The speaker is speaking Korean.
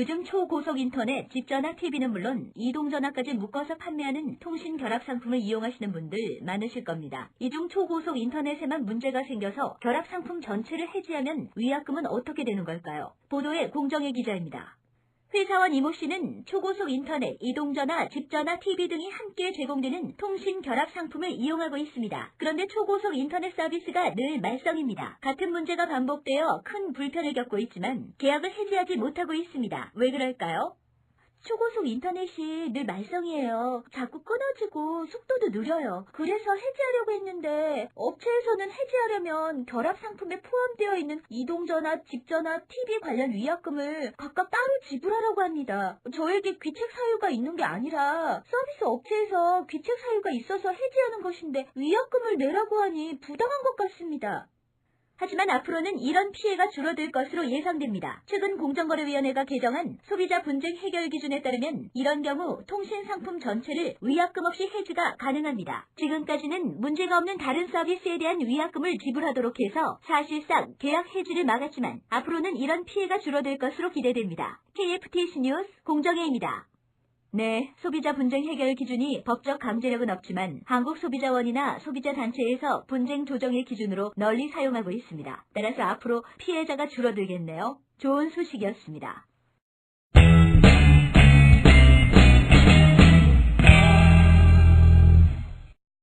요즘 초고속 인터넷, 집전화, TV는 물론 이동전화까지 묶어서 판매하는 통신 결합 상품을 이용하시는 분들 많으실 겁니다. 이 중 초고속 인터넷에만 문제가 생겨서 결합 상품 전체를 해지하면 위약금은 어떻게 되는 걸까요? 보도에 공정의 기자입니다. 회사원 이모 씨는 초고속 인터넷, 이동전화, 집전화, TV 등이 함께 제공되는 통신 결합 상품을 이용하고 있습니다. 그런데 초고속 인터넷 서비스가 늘 말썽입니다. 같은 문제가 반복되어 큰 불편을 겪고 있지만 계약을 해지하지 못하고 있습니다. 왜 그럴까요? 초고속 인터넷이 늘 말썽이에요. 자꾸 끊어지고 속도도 느려요. 그래서 해지하려고 했는데 업체에서는 해지하려면 결합 상품에 포함되어 있는 이동전화, 집전화, TV 관련 위약금을 각각 따로 지불하라고 합니다. 저에게 귀책 사유가 있는 게 아니라 서비스 업체에서 귀책 사유가 있어서 해지하는 것인데 위약금을 내라고 하니 부당한 것 같습니다. 하지만 앞으로는 이런 피해가 줄어들 것으로 예상됩니다. 최근 공정거래위원회가 개정한 소비자 분쟁 해결 기준에 따르면 이런 경우 통신 상품 전체를 위약금 없이 해지가 가능합니다. 지금까지는 문제가 없는 다른 서비스에 대한 위약금을 지불하도록 해서 사실상 계약 해지를 막았지만 앞으로는 이런 피해가 줄어들 것으로 기대됩니다. KFTC 뉴스 공정혜입니다. 네, 소비자 분쟁 해결 기준이 법적 강제력은 없지만 한국 소비자원이나 소비자 단체에서 분쟁 조정의 기준으로 널리 사용하고 있습니다. 따라서 앞으로 피해자가 줄어들겠네요. 좋은 소식이었습니다.